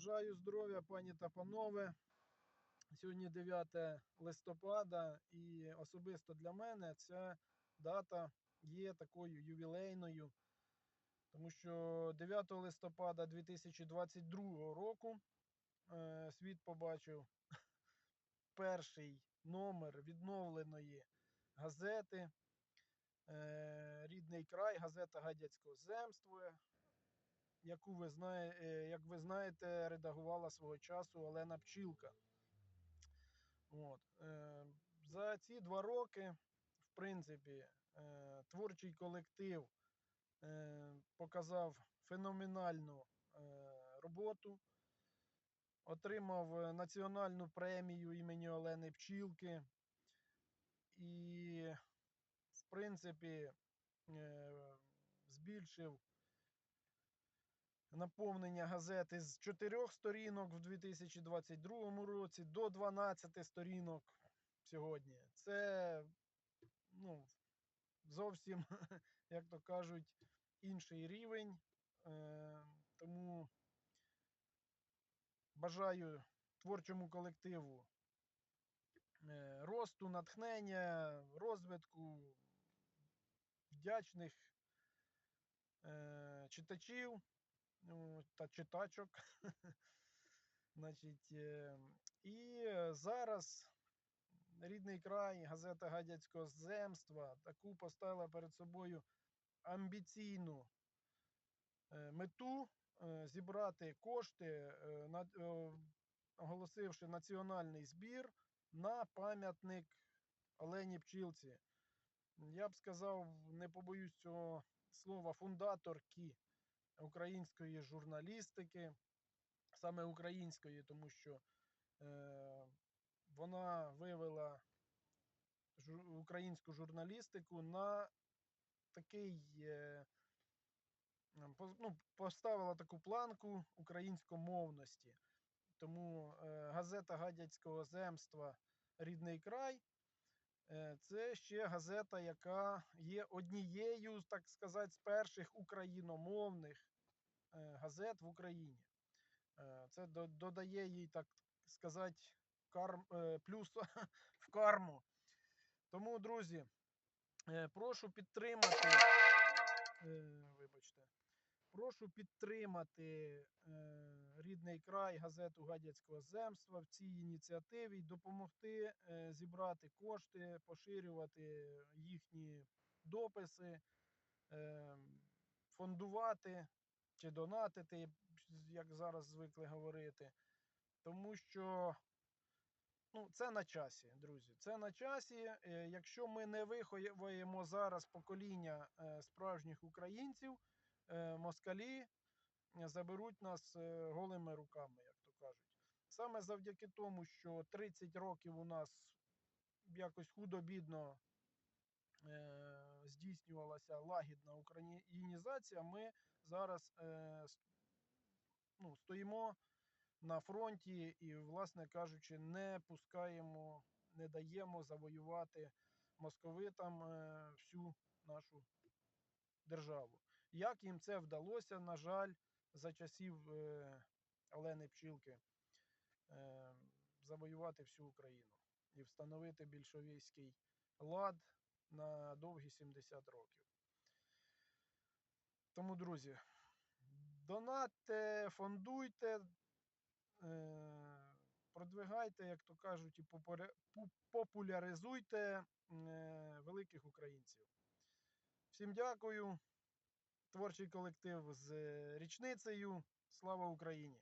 Бажаю здоров'я, пані та панове. Сьогодні 9 листопада, і особисто для мене ця дата є такою ювілейною, тому що 9 листопада 2022 року е, світ побачив перший номер відновленої газети е, Рідний край, газета Гадяцького земства, яку ви знає, е, як ви знаєте, редагувала свого часу Олена Пчілка. От. Е, За ці два роки, в принципі, е, творчий колектив е, показав феноменальну роботу, отримав національну премію імені Олени Пчілки. І, в принципі, збільшив наповнення газети з 4 сторінок в 2022 році до 12 сторінок сьогодні. Це ну, зовсім, як то кажуть, інший рівень. Е, Тому бажаю творчому колективу е, росту, натхнення, розвитку, вдячних е, читачів та читачок. Значить, е, і зараз рідний край, газета Гадяцького земства таку поставила перед собою амбіційну е, мету е, зібрати кошти, е, е, оголосивши національний збір на пам'ятник Олені Пчілці. Я б сказав, не побоюсь цього слова, фундаторки української журналістики, саме української, тому що е, вона вивела жу- українську журналістику на такий, е, ну, поставила таку планку українськомовності. Тому е, газета Гадяцького земства Рідний край. Е, Це ще газета, яка є однією, так сказати, з перших україномовних е, газет в Україні. Е, Це додає їй, так сказати, карм, плюс в карму. Тому, друзі, прошу підтримати. Прошу підтримати е, рідний край газету Гадяцького земства в цій ініціативі й допомогти е, зібрати кошти, поширювати їхні дописи, е, фондувати чи донатити, як зараз звикли говорити. Тому що ну, це на часі, друзі. Це на часі. Е, Якщо ми не виховуємо зараз покоління е, справжніх українців, москалі е, заберуть нас е, голими руками, як то кажуть. Саме завдяки тому, що 30 років у нас якось худо-бідно е, здійснювалася лагідна українізація, ми зараз е, ну, стоїмо на фронті і, власне кажучи, не пускаємо, не даємо завоювати московитам е, всю нашу державу. Як їм це вдалося, на жаль, за часів е, Олени Пчілки е, завоювати всю Україну і встановити більшовицький лад на довгі 70 років. Тому, друзі, донатьте, фондуйте, е, продвигайте, як то кажуть, і популяризуйте е, великих українців. Всім дякую. Творчий колектив з е, річницею. Слава Україні!